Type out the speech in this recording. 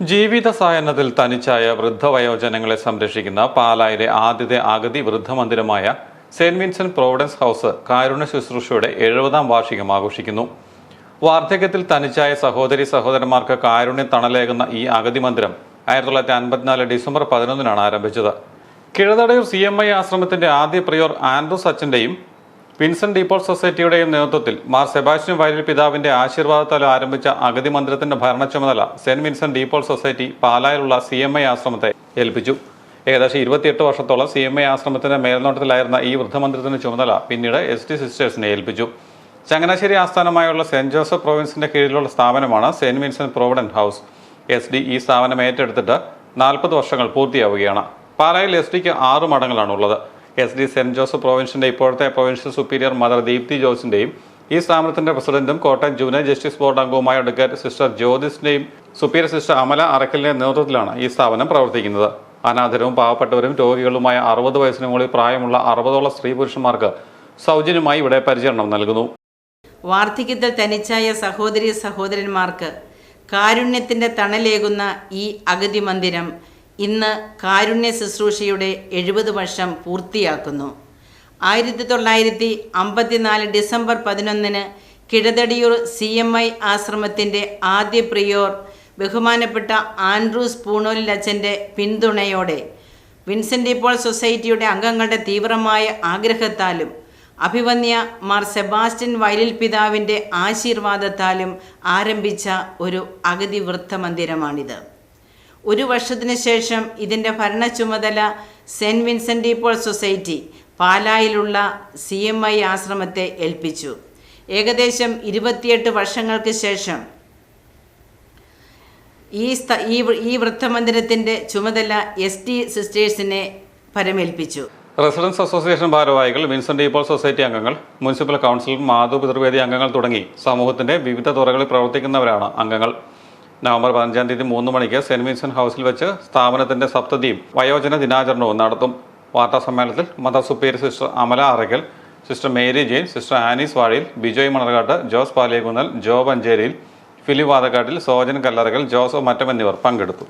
ജീവിത സായനത്തിൽ തനിച്ചായ വൃദ്ധവയോജനങ്ങളെ സംരക്ഷിക്കുന്ന പാലായിലെ ആദ്യത്തെ അഗതി വൃദ്ധമന്ദിരമായ സെന്റ് വിൻസെന്റ് പ്രോവിഡൻസ് ഹൗസ് കാരുണ്യ ശുശ്രൂഷയുടെ എഴുപതാം വാർഷികം ആഘോഷിക്കുന്നു. വാർദ്ധക്യത്തിൽ തനിച്ചായ സഹോദരി സഹോദരന്മാർക്ക് കാരുണ്യം തണലേകുന്ന ഈ അഗതി മന്ദിരം ആയിരത്തി തൊള്ളായിരത്തി അൻപത്തിനാല് ഡിസംബർ പതിനൊന്നിനാണ് ആരംഭിച്ചത്. കിഴതടയൂർ സി എം ഐ ആശ്രമത്തിന്റെ ആദ്യ പ്രിയോർ ആൻഡ്രൂ അച്ഛന്റെയും വിൻസെന്റ് ഡീപ്പോൾ സൊസൈറ്റിയുടെയും നേതൃത്വത്തിൽ മാർ സെബാസ്റ്റ്യൻ വയലിൽ പിതാവിന്റെ ആശീർവാദത്താൽ ആരംഭിച്ച അഗതി മന്ദിരത്തിന്റെ ഭരണ ചുമതല Saint Vincent de Paul society പാലായിലുള്ള C M I ആശ്രമത്തെ ഏൽപ്പിച്ചു. ഏകദേശം ഇരുപത്തിയെട്ട് വർഷത്തോളം സി എം ഐ ആശ്രമത്തിന്റെ മേൽനോട്ടത്തിലായിരുന്ന ഈ വൃദ്ധമന്ദിരത്തിന്റെ ചുമതല പിന്നീട് എസ് ടി സിസ്റ്റേഴ്സിനെ ഏൽപ്പിച്ചു. ചങ്ങനാശ്ശേരി ആസ്ഥാനമായുള്ള സെന്റ് ജോസഫ് പ്രൊവിൻസിന്റെ കീഴിലുള്ള സ്ഥാപനമാണ് saint Vincent provident house. S D ഈ സ്ഥാപനം ഏറ്റെടുത്തിട്ട് നാൽപ്പത് വർഷങ്ങൾ പൂർത്തിയാവുകയാണ്. പാലായിൽ എസ് ഡിക്ക് ആറ് മഠങ്ങളാണ് ഉള്ളത് എസ് ഡി സെന്റ് ജോസഫ് പ്രൊവിൻഷ്യന്റെ ഇപ്പോഴത്തെ പ്രൊവിൻഷ്യൽ സുപ്പീരിയർ മദർ ദീപ്തി ജോസിന്റെയും ഈ സ്ഥാപനത്തിന്റെ പ്രസിഡന്റും കോട്ടയം ജൂനിയർ ജസ്റ്റിസ് ബോർഡ് അംഗവുമായ അഡ്വക്കേറ്റ് സിസ്റ്റർ ജ്യോതിസിന്റെയും സുപ്പീരിയർ സിസ്റ്റർ അമല അറക്കലിന്റെ നേതൃത്വത്തിലാണ് ഈ സ്ഥാപനം പ്രവർത്തിക്കുന്നത്. അനാഥരവും പാവപ്പെട്ടവരും രോഗികളുമായ അറുപത് വയസ്സിന് മുകളിൽ പ്രായമുള്ള അറുപതോളം സ്ത്രീ പുരുഷന്മാർക്ക് സൗജന്യമായി ഇവിടെ പരിചരണം നൽകുന്നു. വാർദ്ധക്യത്തിൽ തനിച്ചായ സഹോദരി സഹോദരന്മാർക്ക് കാരുണ്യത്തിന്റെ തണലേകുന്ന ഈ അഗതി മന്ദിരം ഇന്ന് കാരുണ്യ ശുശ്രൂഷയുടെ എഴുപത് വർഷം പൂർത്തിയാക്കുന്നു. ആയിരത്തി തൊള്ളായിരത്തി അമ്പത്തിനാല് ഡിസംബർ പതിനൊന്നിന് കിഴതടിയൂർ സി എം ഐ ആശ്രമത്തിന്റെ ആദ്യ പ്രിയോർ ബഹുമാനപ്പെട്ട ആൻഡ്രൂസ് പൂണോലിലച്ചന്റെ പിന്തുണയോടെ വിൻസെന്റ് പോൾ സൊസൈറ്റിയുടെ അംഗങ്ങളുടെ തീവ്രമായ ആഗ്രഹത്താലും അഭിവന്യ മാർ സെബാസ്റ്റ്യൻ വയലിൽ പിതാവിന്റെ ആശീർവാദത്താലും ആരംഭിച്ച ഒരു അഗതി വൃത്തമന്ദിരമാണിത് ഒരു വർഷത്തിന് ശേഷം ഇതിന്റെ ഭരണ ചുമതല സെന്റ് വിൻസെന്റ് ഇപ്പോൾ സൊസൈറ്റി പാലായിലുള്ള സി എം ഐ ആശ്രമത്തെ ഏൽപ്പിച്ചു. ഏകദേശം ഇരുപത്തിയെട്ട് വർഷങ്ങൾക്ക് ശേഷം ഈ സ്ഥ ഈ ഈ വൃത്തമന്ദിരത്തിന്റെ ചുമതല എസ് ടി സിസ്റ്റേഴ്സിനെ പരമേൽപ്പിച്ചു. റെസിഡൻസ് അസോസിയേഷൻ ഭാരവാഹികൾ വിൻസെന്റ് ഡിപോൾ സൊസൈറ്റി അംഗങ്ങൾ മുനിസിപ്പൽ കൗൺസിൽ മാധു പിതൃവേദി അംഗങ്ങൾ തുടങ്ങി സമൂഹത്തിന്റെ വിവിധ തുറകളിൽ പ്രവർത്തിക്കുന്നവരാണ് അംഗങ്ങൾ. നവംബർ പതിനഞ്ചാം തീയതി മൂന്ന് മണിക്ക് സെന്റ് വിൻസെന്റ് ഹൗസിൽ വെച്ച് സ്ഥാപനത്തിന്റെ സപ്തതിയും വയോജന ദിനാചരണവും നടത്തും. വാർത്താ സമ്മേളനത്തിൽ mother superior sister Amala Arakkal sister Mary Jane sister Annies Vazhiyil Bijoy Manarkattu Jose Paliyakunnel Joe Ancheriyil Philip Vathakkattil Sojan Kallarakkal Joseph Mattam എന്നിവർ പങ്കെടുത്തു.